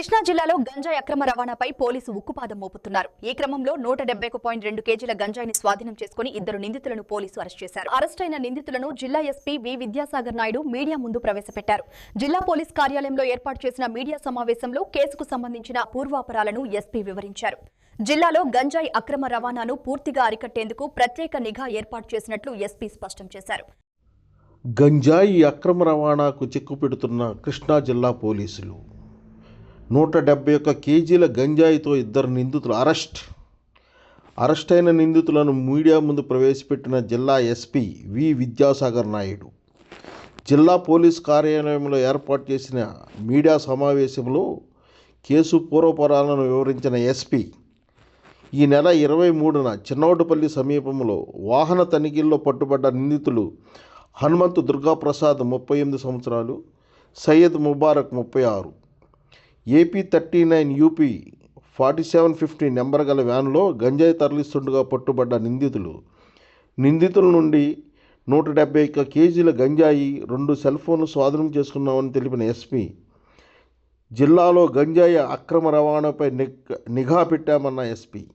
కృష్ణా జిల్లాలో గంజాయి అక్రమ రవాణాపై పోలీసు ఉక్కుపాదం మోపుతున్నారు. ఈ క్రమంలో నూట డెబ్బై ఒక పాయింట్ రెండు కేజీల గంజాయిని స్వాధీనం చేసుకుని ఇద్దరు నిందితులను పోలీసు అరెస్ట్ చేశారు. అరెస్ట్ అయిన నిందితులను జిల్లా SP V Vidyasagar Naidu media ముందు ప్రవేశపెట్టారు. జిల్లా పోలీస్ కార్యాలయంలో ఏర్పాటు చేసిన మీడియా సమావేశంలో కేసుకు సంబంధించిన పూర్వాపరాలను ఎస్పీ వివరించారు. జిల్లాలో గంజాయి అక్రమ రవాణాను పూర్తిగా అరికట్టేందుకు ప్రత్యేక నిఘా ఏర్పాటు చేసినట్లు ఎస్పీ స్పష్టం చేశారు. గంజాయి అక్రమ రవాణాకు చిక్కుపెడుతున్న కృష్ణా జిల్లా పోలీసులు నూట డెబ్బై ఒక్క కేజీల గంజాయితో ఇద్దరు నిందితులు అరెస్ట్. అరెస్ట్ అయిన నిందితులను మీడియా ముందు ప్రవేశపెట్టిన జిల్లా ఎస్పీ వి విద్యాసాగర్ నాయుడు. జిల్లా పోలీస్ కార్యాలయంలో ఏర్పాటు చేసిన మీడియా సమావేశంలో కేసు పూర్వపరాలను వివరించిన ఎస్పీ ఈ నెల ఇరవై మూడున చిన్నవటపల్లి సమీపంలో వాహన తనిఖీల్లో పట్టుబడ్డ నిందితులు హనుమంతు దుర్గాప్రసాద్ ముప్పై ఎనిమిది సంవత్సరాలు సయ్యద్ ముబారక్ ముప్పై ఆరు AP thirty nine UP forty seven fifty number గల వ్యాన్లో గంజాయి తరలిస్తుండగా పట్టుబడ్డ నిందితులు. నిందితుల నుండి నూట డెబ్బై ఒక్క కేజీల గంజాయి రెండు సెల్ ఫోన్లు స్వాధీనం చేసుకున్నామని తెలిపిన ఎస్పీ. జిల్లాలో గంజాయి అక్రమ రవాణాపై నిఘా పెట్టామన్న ఎస్పీ.